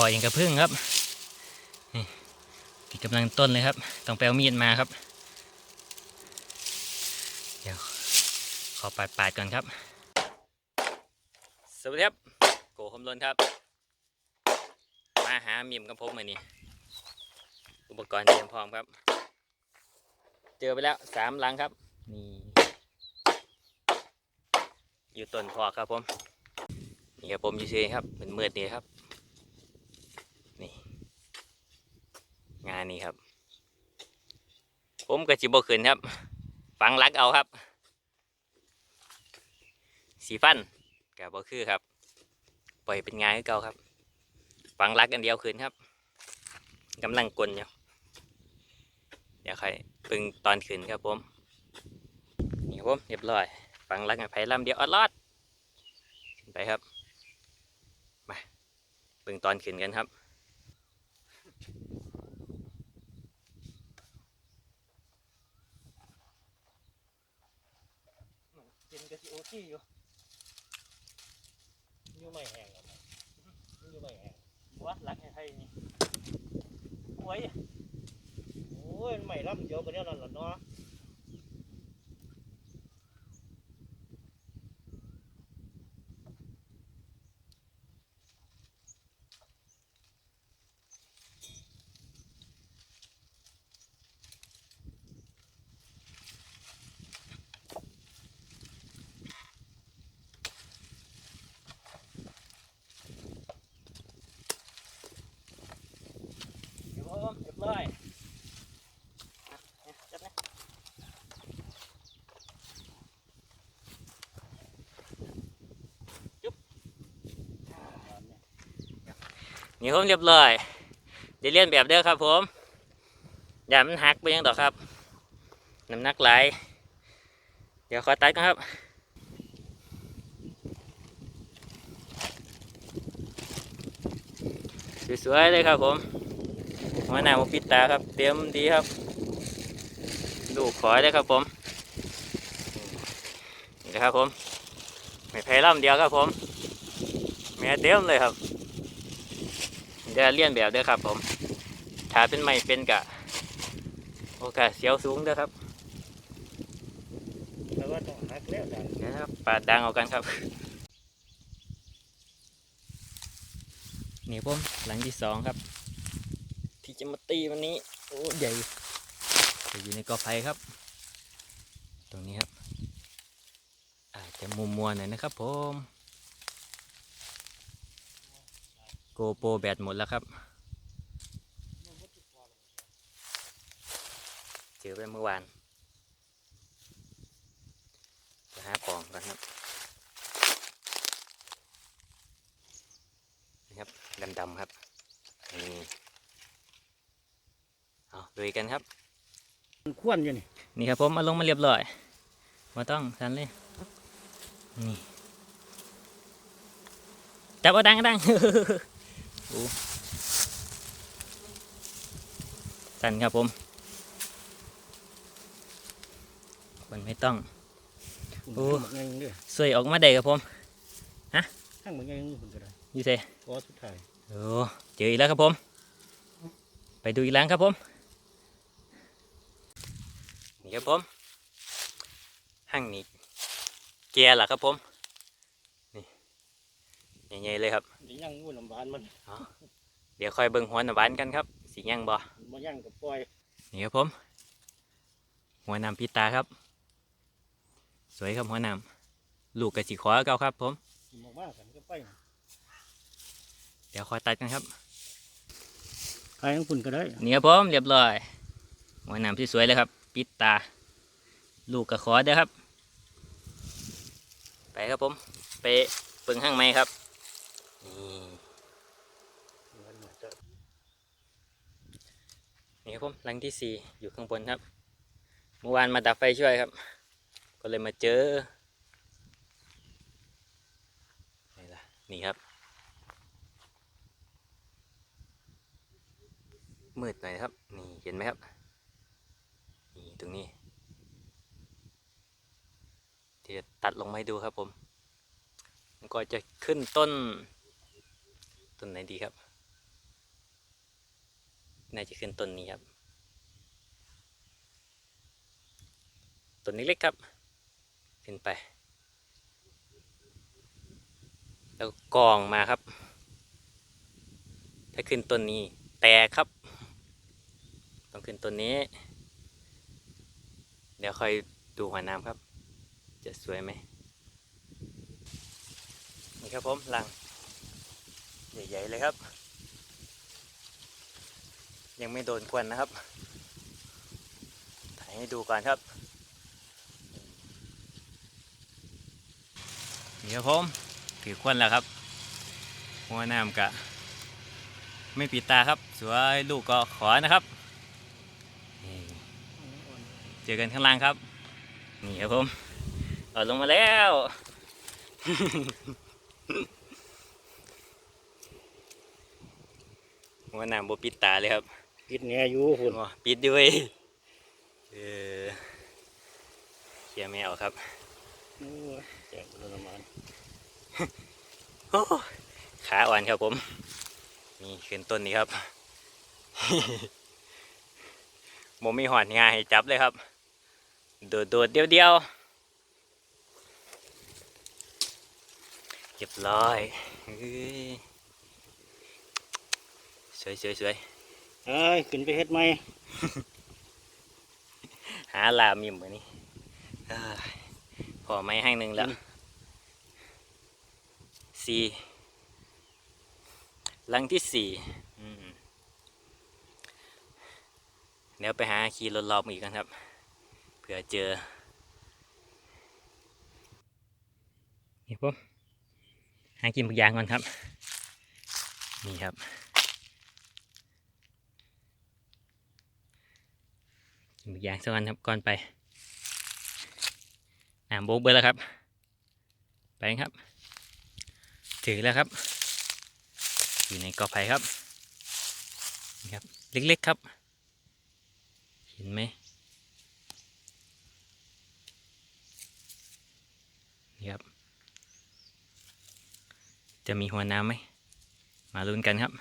ก่อเองกระพึ่งครับนี่กำลังต้นเลยครับ ต้องไปเอามีดมาครับ เดี๋ยวขอปาดปาดๆก่อนครับ สวัสดีครับ โกคมลนครับ มาหามีมกับผมมานี่อุปกรณ์เตรียมพร้อมครับ เจอไปแล้วสามหลังครับ นี่ อยู่ต้นพอกครับผม นี่ครับผมยู่เฉยๆครับมันมืดๆนี่ครับ งานนี้ครับ ผมกับจิบขึ้นครับ ฟังรักเอาครับ สีฟันกับบ่คือครับ ปล่อยเป็นงานให้เก่าครับ ฟังรักอันเดียวคืนครับกำลังกลนอยู่เดี๋ยวใครปึงตอนคืนครับผมนี่ครับผมเรียบร้อย ฟังรักไผ่ลำเดียวอดรอดไปครับ มาปึงตอนคืนกันครับ ก็สิโอเคอยู่อยู่ไม่แห้งหรอกอยู่ไม่แห้งวัดรักให้ไทยนี่โอ้ยโอ้ยไม่ร่ำเดียวกันเนี่ยนั่นแหละเนาะ เดี๋ยวผมเรียบร้อยจับนะจุ๊บ นี่ผมเรียบร้อยเดี๋ยวเรียนแบบเด้อครับผมอย่ามันหักไปยังดอกครับน้ำหนักไหลายเดี๋ยวขอตัดกันครับสวยๆเลยครับผมหัวหน้าหมูปิดตาครับ เตรียมดีครับ ดูขอยเลยครับผมนี่นะครับผมไม่แพ้ล่ำเดียวครับผมแม่เต็มเลยครับ เดี๋ยวเลียนแบบเด้อครับ ผมถ้าเป็นไม่เป็นกะโอกาสเสียวสูงเด้อครับแต่ว่าต้องหักแล้วแต่เดี๋ยวนะครับปาดดังเอากันครับนี่ผมหลังที่สองครับ ที่จะมาตีวันนี้ โอ้ใหญ่จะอยู่ในกอไผ่ครับ ตรงนี้ครับ อาจจะมัวๆหน่อยนะครับผม โกโปรแบตหมดแล้วครับเจอไปเมื่อวานจะหาปล่องกันครับนี่ครับดำๆครับนี่เอาดูกันครับมันควนอยู่นี่นี่ครับผมมาลงมาเรียบร้อยมาต้องทันเลยนี่จับเอาดังดัง โอ้สันครับผมมันไม่ต้องโอ้เหมือนไงเด้อสวยออกมาได้ครับผมข้างเหมือนไงคุณก็ได้อยู่เซพอสุดท้ายโอ้เจออีกแล้วครับผม ไปดูอีกแล้วครับผมนี่ครับผมห้างนี้แก่ละครับผมนี่ ใหญ่ๆเลยครับนี่ยังงูน้ำหวานมันเดี๋ยวคอยเบิ่งหัวหน้าบ้านกันครับสีย่างบ่มันยังกับปล่อยนี่ครับผม หัวหน้ำพิตาครับ สวยครับหัวหน้ำลูกกระสีขอเก่าครับ ผมมากมากกันก็ไปเดี๋ยวคอยตัดกันครับใครของคุณก็ได้นี่ครับผมเรียบร้อยหัวหน้ำที่สวยเลยครับ ปิดตา ลูกกระขอเด้อครับ ไปครับผม ไปเปิงห้างไม้ครับ นี่นี่ครับผมหลังที่สี่อยู่ข้างบนครับเมื่อวานมาดับไฟช่วยครับ ก็เลยมาเจอนี่ล่ะนี่ครับมืดหน่อยครับ นี่เห็นไหมครับ นี่ตรงนี้ ที่จะตัดลงมาให้ดูครับผม มันก็จะขึ้นต้น ต้นไหนดีครับ น่าจะขึ้นต้นนี้ครับ ต้นนี้เล็กครับ ขึ้นไป แล้วกองมาครับ ถ้าขึ้นต้นนี้ แตกครับ ต้องขึ้นต้นนี้ เดี๋ยวค่อยดูหัวน้ำครับ จะสวยไหมนี่ครับผมลัง ใหญ่ๆเลยครับ ยังไม่โดนควันนะครับ ถ่ายให้ดูก่อนครับนี่ครับผมถือควันแล้วครับ หัวน้ำกะ ไม่ปิดตาครับ สวยลูกก็ขอนะครับ เจอกันข้างล่างครับ นี่ครับผมเอาลงมาแล้ว หัวน้ำบ่ปิดตาเลยครับ ปิดเนี่ยอยู่ฝุ่นอ๋อปิดด้วยเออเคลียร์ไม่ออกครับโอ้ยแจกทรมานโอ้ขาอ่อนครับผมนี่ขึ้นต้นนี้ครับโมมีหอนงาให้จับเลยครับ โดดโดดๆเดียวเดียวๆเรียบร้อยเฮ้ย สวยสวยสวยเอ้ยขึ้นไปเฮ็ดไหม หาลามิมมือนี้เอ้ยพอไม้ให้หนึ่งแล้วสี่หลังที่สี่อืมเดี๋ยวไปหาขี่รถรอบอีกกันครับ เผื่อเจอ นี่ปุ๊บหากินบางอย่างก่อนครับ นี่ครับ กินบางอย่างสักวันครับก่อนไปน้ำโบกเบอร์แล้วครับ ไปครับ ถือแล้วครับ อยู่ในกอไผ่ครับนี่ครับ เล็กๆครับ เห็นไหมนี่ครับ จะมีหัวน้ำไหม มาลุ้นกันครับ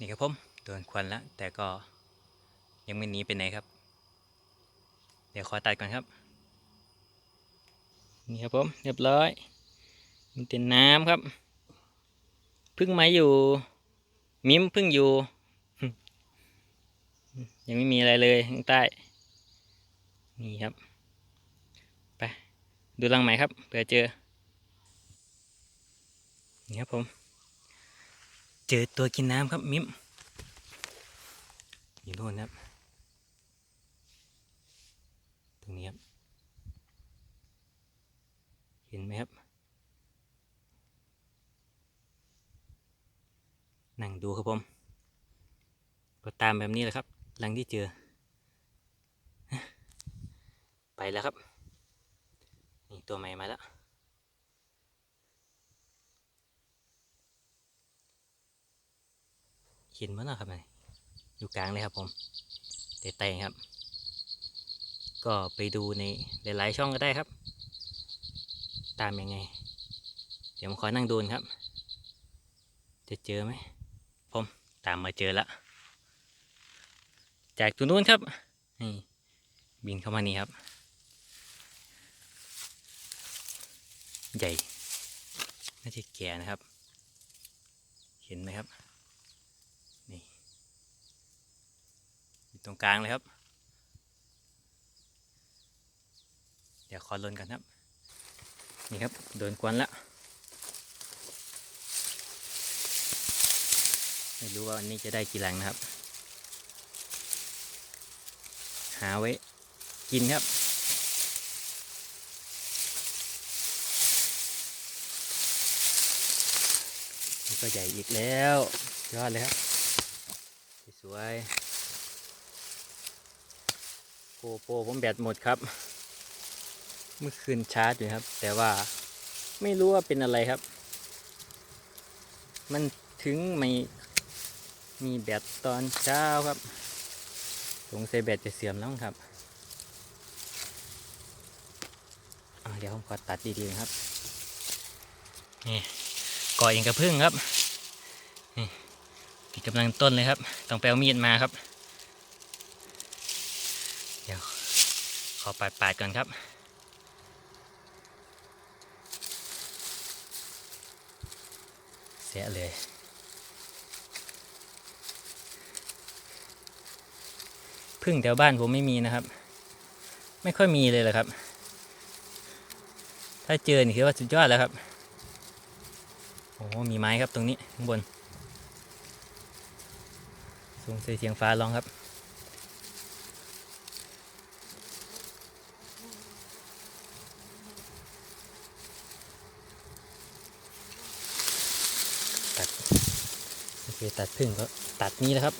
นี่ครับผม โดนควันแล้วแต่ก็ยังไม่หนีไปไหนครับ เดี๋ยวขอตัดก่อนครับนี่ครับผมเรียบร้อยมีแต่น้ำครับพึ่งไม้อยู่ มิ้มพึ่งอยู่ ยังไม่มีอะไรเลยข้างใต้ นี่ครับ ไป ดูรังไหมครับเผื่อเจอ นี่ครับผม เจอตัวกินน้ำครับมิ้ม อยู่โน่นครับ ตรงนี้ครับ เห็นไหมครับ นั่งดูครับผม ก็ตามแบบนี้แหละครับ หลังที่เจอ ไปแล้วครับ นี่ตัวใหม่มาแล้วเห็นมั้งนะครับนี่ อยู่กลางเลยครับผมเตะๆครับ ก็ไปดูในหลายๆช่องก็ได้ครับ ตามยังไง เดี๋ยวผมขอนั่งดูนครับ จะเจอไหมผมตามมาเจอละจากตัวนู้นครับนี่บินเข้ามานี่ครับ ใหญ่น่าจะแก่นะครับ เห็นไหมครับ นี่อยู่ ตรงกลางเลยครับ เดี๋ยวขอลนกันครับ นี่ครับโดนกวนและไม่รู้ว่าวันนี้จะได้กี่หลังนะครับ หาไว้กินครับ นี่ก็ใหญ่อีกแล้วยอดเลยครับ สวย โกโปรผมแบตหมดครับ เมื่อคืนชาร์จอยู่ครับ แต่ว่าไม่รู้ว่าเป็นอะไรครับ มันถึงไม่มีแบตตอนเช้าครับสงสัยแบตจะเสื่อมแล้วครับเดี๋ยวผมขอตัดดีๆนะครับ นี่ก่อเองกระพึ่งครับ นี่กำลังต้นเลยครับ ต้องไปเอามีดมาครับ เดี๋ยว ขอปาดปาดๆก่อนครับ เสียเลย พึ่งแถวบ้านผมไม่มีนะครับ ไม่ค่อยมีเลยแหละครับ ถ้าเจอนี่คือว่าสุดยอดแล้วครับ โอ้มีไม้ครับตรงนี้ข้างบนสูงเสียงฟ้าร้องครับ ตัด โอตัดพึ่งก็ตัดนี้นะครับ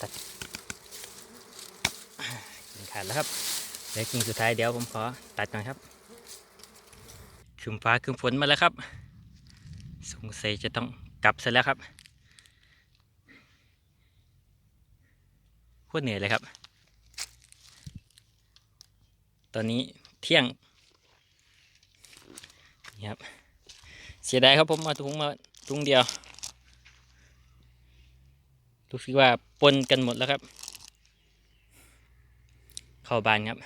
ตัดกิ่งขาดแล้วครับเดี๋ยวกิ่งสุดท้ายเดี๋ยวผมขอตัดก่อนครับคืมฟ้าคืมฝนมาแล้วครับ สงสัยจะต้องกลับเสร็จแล้วครับโคตรเหนื่อยเลยครับ ตอนนี้ เที่ยงนี่ครับเสียดายครับผมมาถุงมาถุงเดียวรู้สึกว่าปนกันหมดแล้วครับ เข้าบานครับ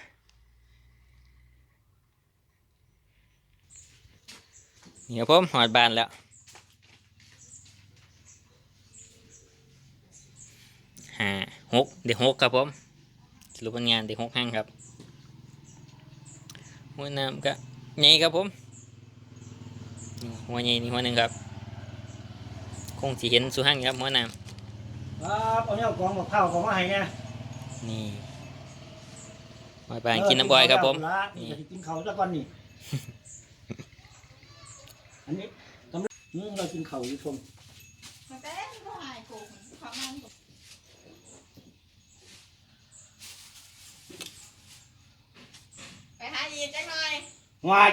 นี่ครับผมหอดบานแล้วห้าหกเดี๋ยวหกครับผมสรุปผลงานเดี๋ยวหกห้างครับ หัวน้ำก็ใหญ่ครับผม หัวใหญ่นี่หัวหนึ่งครับ คงสิเห็นสุหังครับหัวน้ครับเอาเนี่ยกองมะพร้าวของมาให้ไงนี่หอยปกินน้ำบ่อยครับผมนี่กินเขาซะก่อนนี่อันนี้ตำรวจอืมเรากินเขาวอยู่ชม มันเต้นก็หายกูเขามันไปหา อีกจังหน่อยวาย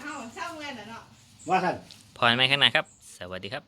เอ้าเช่าเงินเหรอเนาะว่าท่าน พอไหมข้างหน้าครับ สวัสดีครับ